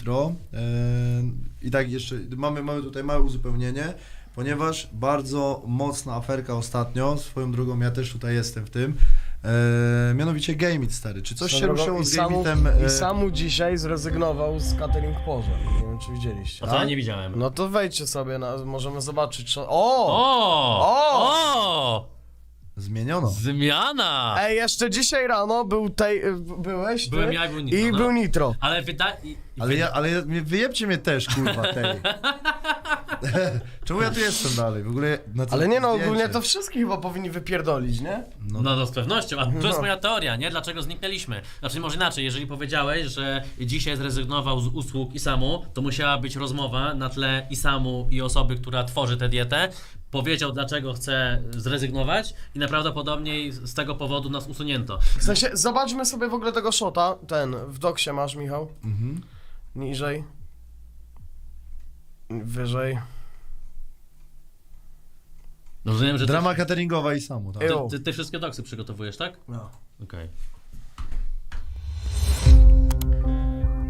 Nitro. E, I tak jeszcze mamy, mamy tutaj małe uzupełnienie, ponieważ bardzo mocna aferka ostatnio, swoją drogą ja też tutaj jestem w tym, e, mianowicie Gameit stary. Czy coś się drogą ruszyło i z samu- Gameitem? e, I samu dzisiaj zrezygnował z catering porze. Nie wiem, czy widzieliście. A to ja nie widziałem. No to wejdźcie sobie, na, możemy zobaczyć. Co... O! O! O! Zmieniono. Zmiana! Ej, jeszcze dzisiaj rano był tej, y, byłeś ty Byłem ja i był Nitro, i no. był Nitro. Ale wydaje... i- Ale ja, ale ja, mnie- wyjebcie mnie też, kurwa, tej. Czemu ja tu jestem dalej? W ogóle na co Ale nie no, zdjęcie? ogólnie to wszystkich chyba powinni wypierdolić, nie? No, No, no z pewnością, a to jest No. moja teoria, nie? Dlaczego zniknęliśmy? Znaczy może inaczej, jeżeli powiedziałeś, że dzisiaj zrezygnował z usług Isamu, to musiała być rozmowa na tle Isamu i osoby, która tworzy tę dietę. Powiedział, dlaczego chce zrezygnować i najprawdopodobniej z tego powodu nas usunięto. W sensie, zobaczmy sobie w ogóle tego shota, ten, w doksie masz, Michał. Mhm. Niżej. Wyżej. No rozumiem, że Drama cateringowa i samo, tak? Ty, ty, ty wszystkie doksy przygotowujesz, tak? No. Okej.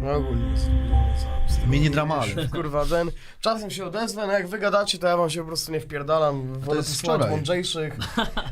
No ogólnie jest. Mini dramale. Kurwa, ten. Czasem się odezwę, no jak wy gadacie, to ja wam się po prostu nie wpierdalam. Wolę jest posłuchać wczoraj. mądrzejszych.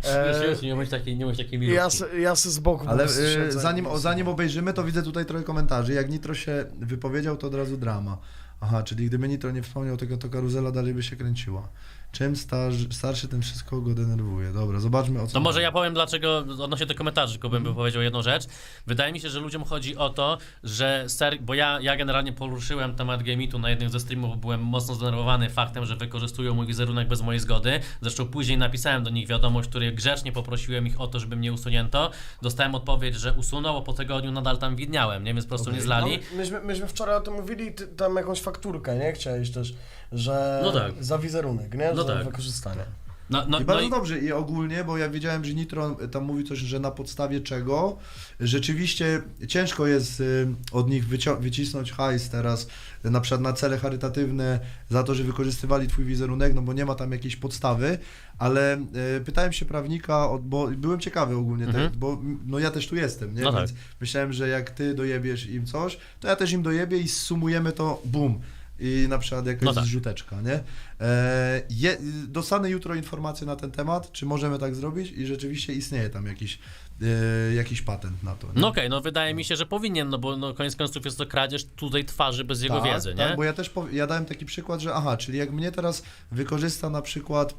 E, już, nie bądź taki, nie bądź taki i milutki. ja, se, ja se z boku po Ale prostu y, siedzę zanim, o, zanim obejrzymy, to widzę tutaj trochę komentarzy. Jak Nitro się wypowiedział, to od razu drama. Aha, czyli gdyby Nitro nie wspomniał tego, to karuzela dalej by się kręciła. Czym starszy, starszy tym wszystko go denerwuje. Dobra, zobaczmy o co. To może ja powiem dlaczego, odnośnie tych komentarzy, tylko bym powiedział jedną rzecz. Wydaje mi się, że ludziom chodzi o to, że ser, bo ja, ja generalnie poruszyłem temat Gameitu na jednym ze streamów, byłem mocno zdenerwowany faktem, że wykorzystują mój wizerunek bez mojej zgody. Zresztą później napisałem do nich wiadomość, w której grzecznie poprosiłem ich o to, żeby mnie usunięto. Dostałem odpowiedź, że usunął, a po tygodniu nadal tam widniałem, nie? Więc po prostu Okej. nie No, zlali. myśmy, myśmy wczoraj o tym mówili, ty, tam jakąś fakturkę, nie? Chciałeś też, że No tak. za wizerunek, nie? No tak. wykorzystanie. No, no, I no bardzo i, dobrze i ogólnie, bo ja wiedziałem, że Nitro tam mówi coś, że na podstawie czego rzeczywiście ciężko jest y, od nich wycisnąć hajs teraz, y, na przykład na cele charytatywne, za to, że wykorzystywali twój wizerunek, no bo nie ma tam jakiejś podstawy, ale y, pytałem się prawnika, bo byłem ciekawy ogólnie, Mhm. te, bo no ja też tu jestem, nie? No tak. Więc myślałem, że jak ty dojebiesz im coś, to ja też im dojebię i sumujemy to, bum. I na przykład jakaś No tak. zrzuteczka, nie? E, je, dostanę jutro informację na ten temat, czy możemy tak zrobić i rzeczywiście istnieje tam jakiś, e, jakiś patent na to. nie? no okej, no wydaje mi się, że powinien, no bo no, koniec końców jest to kradzież tutaj twarzy bez jego tak, wiedzy, tak, nie? bo ja też pow- ja dałem taki przykład, że aha, czyli jak mnie teraz wykorzysta na przykład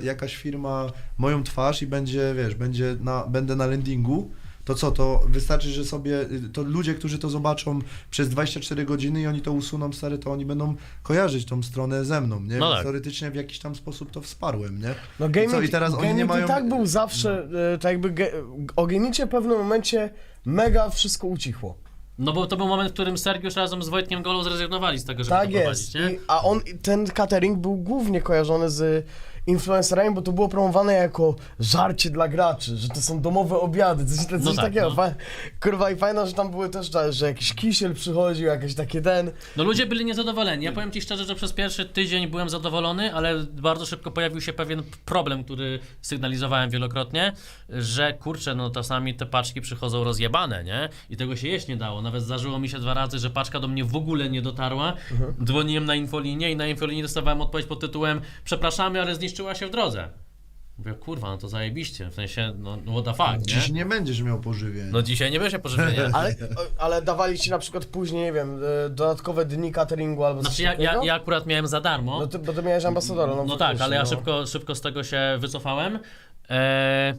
e, jakaś firma moją twarz i będzie, wiesz, będzie na, będę na landingu, to co, to wystarczy, że sobie, y, to ludzie, którzy to zobaczą przez 24 godziny i oni to usuną, stary, to oni będą kojarzyć tą stronę ze mną, nie? No tak. teoretycznie w jakiś tam sposób to wsparłem, nie? No I Gaming, co, i teraz oni nie mają- i tak był zawsze, e, tak jakby ge, o Gamicie w pewnym momencie mega wszystko ucichło. No bo to był moment, w którym Sergiusz razem z Wojtkiem Golą zrezygnowali z tego, żeby Tak to prowadzić, jest. nie? I, a on, ten catering był głównie kojarzony z influencerami, bo to było promowane jako żarcie dla graczy, że to są domowe obiady, coś, coś No tak, takiego. no. Fa- Kurwa i fajne, że tam były też, że- jakiś kisiel przychodził, jakieś takie ten. No ludzie byli niezadowoleni. Ja powiem ci szczerze, że przez pierwszy tydzień byłem zadowolony, ale bardzo szybko pojawił się pewien problem, który sygnalizowałem wielokrotnie, że kurczę, no czasami te paczki przychodzą rozjebane, nie? I tego się jeść nie dało. Nawet zdarzyło mi się dwa razy, że paczka do mnie w ogóle nie dotarła. Dzwoniłem na infolinię i na infolinii dostawałem odpowiedź pod tytułem przepraszamy, ale zniszczyła się w drodze. Mówię, kurwa, no to zajebiście, w sensie, no no what the fuck, Dziś nie? nie będziesz miał pożywień. No dzisiaj nie będzie pożywienia. Ale, ale dawali ci na przykład później, nie wiem, e, dodatkowe dni cateringu albo coś Znaczy ja, takiego? ja, ja akurat miałem za darmo. No ty, bo ty miałeś ambasadora. No, No tak, faktycznie, ale ja no. szybko, szybko z tego się wycofałem. E,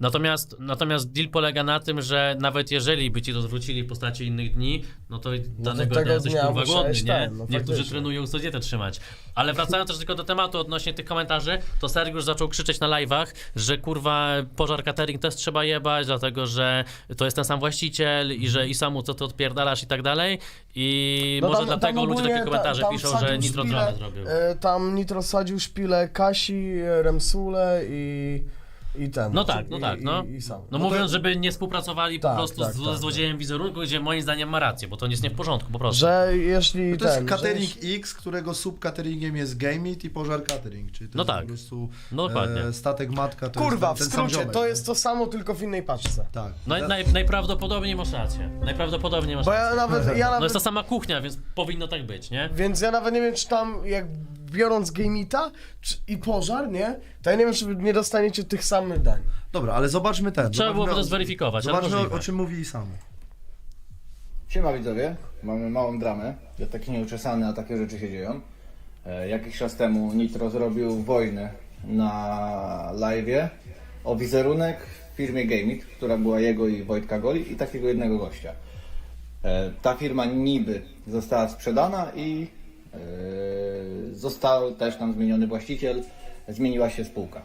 natomiast, natomiast deal polega na tym, że nawet jeżeli by ci to zwrócili w postaci innych dni, no to danego tego dnia jesteś kurwa głodny, nie? ten, no Niektórzy faktycznie. trenują co dietę trzymać. Ale wracając też tylko do tematu odnośnie tych komentarzy, to Sergiusz zaczął krzyczeć na live'ach, że kurwa pożar catering też trzeba jebać, dlatego że to jest ten sam właściciel i że i samu co ty odpierdalasz i tak dalej. I No może tam- dlatego tam ludzie takie komentarze ta- piszą, że Nitro szpilę, zrobił. e, Tam Nitro sadził szpilę Kasi, Remsule i i ten. No tak, no i, tak, no. I, i sam. No, to- mówiąc, żeby nie współpracowali po Tak, prostu tak, z, tak, z złodziejem wizerunku, gdzie moim zdaniem ma rację, bo to jest nie w porządku po prostu. Że jeśli To jest ten... catering że, X, którego subcateringiem jest Gameit i Pożar Catering, czyli to No jest tak. po prostu No e, statek matka, to kurwa, jest w ten, ten sam skrócie, to nie? jest to samo, tylko w innej paczce. Tak. Naj, naj, najprawdopodobniej masz rację. Najprawdopodobniej masz Bo rację. ja nawet, ja No nawet jest ta sama kuchnia, więc powinno tak być, nie? Więc ja nawet nie wiem, czy tam, jak biorąc Gameita czy, i pożar, nie? To ja nie wiem, czy wy nie dostaniecie tych samych dań. Dobra, ale zobaczmy ten. Trzeba byłoby to zweryfikować, ale Zobaczmy, o, możliwe. o czym mówi Isamu. Siema widzowie, mamy małą dramę. Ja taki nieuczesany, a takie rzeczy się dzieją. E, jakiś czas temu Nitro zrobił wojnę na live'ie o wizerunek w firmie Gameit, która była jego i Wojtka Goli i takiego jednego gościa. E, ta firma niby została sprzedana i e, został też tam zmieniony właściciel, zmieniła się spółka.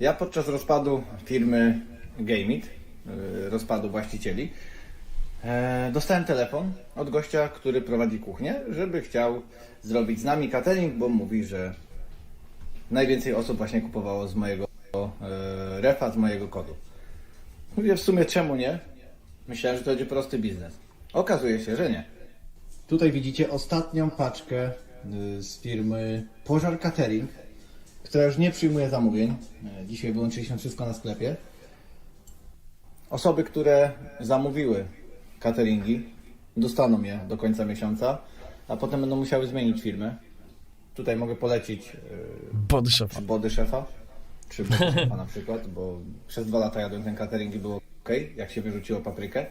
Ja podczas rozpadu firmy Gameit, e, rozpadu właścicieli, E, dostałem telefon od gościa, który prowadzi kuchnię, żeby chciał zrobić z nami catering, bo mówi, że najwięcej osób właśnie kupowało z mojego e, refa, z mojego kodu. Mówię w sumie czemu nie? Myślałem, że to będzie prosty biznes. Okazuje się, że nie. Tutaj widzicie ostatnią paczkę y, z firmy Pożar Catering, która już nie przyjmuje zamówień. E, Dzisiaj wyłączyliśmy wszystko na sklepie. Osoby, które zamówiły cateringi, dostaną je do końca miesiąca, a potem będą musiały zmienić firmę. Tutaj mogę polecić Body szefa. Body Szefa, czy Body Szefa na przykład, bo przez dwa lata jadłem ten catering i było ok, jak się wyrzuciło paprykę.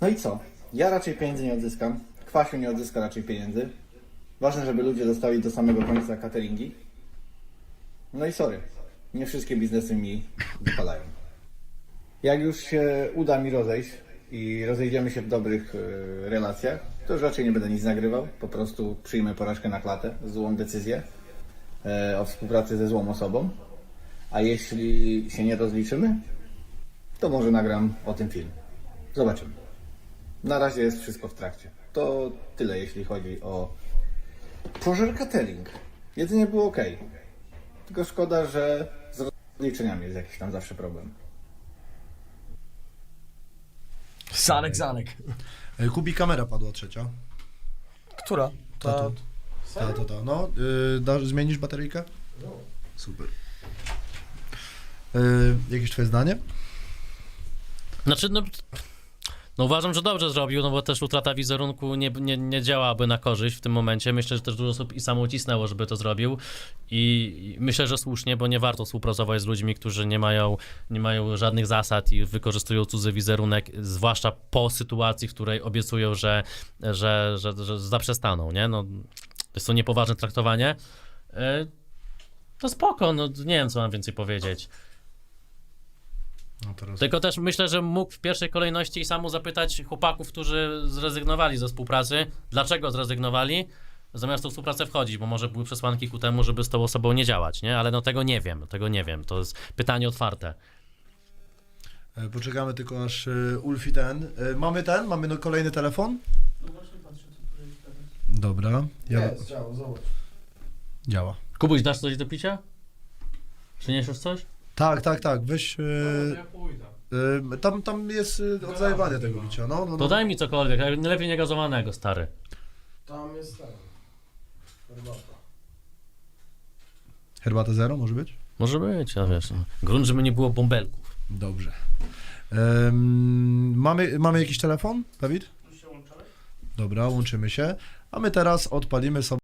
No i co? Ja raczej pieniędzy nie odzyskam, Kwasiu nie odzyska raczej pieniędzy. Ważne, żeby ludzie dostali do samego końca cateringi. No i sorry, nie wszystkie biznesy mi wypalają. Jak już się uda mi rozejść i rozejdziemy się w dobrych e, relacjach, to już raczej nie będę nic nagrywał. Po prostu przyjmę porażkę na klatę, złą decyzję e, o współpracy ze złą osobą. A jeśli się nie rozliczymy, to może nagram o tym film. Zobaczymy. Na razie jest wszystko w trakcie. To tyle, jeśli chodzi o pożar catering. Jedzenie było ok. Tylko szkoda, że z rozliczeniami jest jakiś tam zawsze problem. Zanek, zanek. E, Kubi kamera padła trzecia. Która? Ta, Ta, ta. Ta, ta, ta. No, y, dasz, zmienisz bateryjkę? Super. Y, jakieś twoje zdanie? Znaczy, no, no uważam, że dobrze zrobił, no bo też utrata wizerunku nie, nie, nie działałaby na korzyść w tym momencie. Myślę, że też dużo osób i samo ucisnęło, żeby to zrobił i myślę, że słusznie, bo nie warto współpracować z ludźmi, którzy nie mają, nie mają żadnych zasad i wykorzystują cudzy wizerunek, zwłaszcza po sytuacji, w której obiecują, że, że, że, że zaprzestaną, nie? No, jest to niepoważne traktowanie. E, To spoko, no nie wiem, co mam więcej powiedzieć. No teraz. Tylko też myślę, że mógł w pierwszej kolejności samu zapytać chłopaków, którzy zrezygnowali ze współpracy, dlaczego zrezygnowali, zamiast tą współpracę wchodzić, bo może były przesłanki ku temu, żeby z tą osobą nie działać, nie? Ale no tego nie wiem, tego nie wiem. To jest pytanie otwarte. E, Poczekamy tylko aż y, Ulfi ten. E, mamy ten? Mamy no, kolejny telefon? Dobra. Ja, Jest, działa, zobacz. Działa. Kubuś, dasz coś do picia? Przyniesiesz coś? Tak, tak, tak. Weź. y, y, tam, tam jest y, odzajewanie tego bicia. No, no, To no. daj mi cokolwiek, ale lepiej niegazowanego, stary. Tam jest ten. Herbata. Herbata zero może być? Może być, ja wiesz. No. Grunt, żeby nie było bąbelków. Dobrze. Em, mamy, mamy jakiś telefon, Dawid? Dobra, łączymy się. A my teraz odpalimy sobie.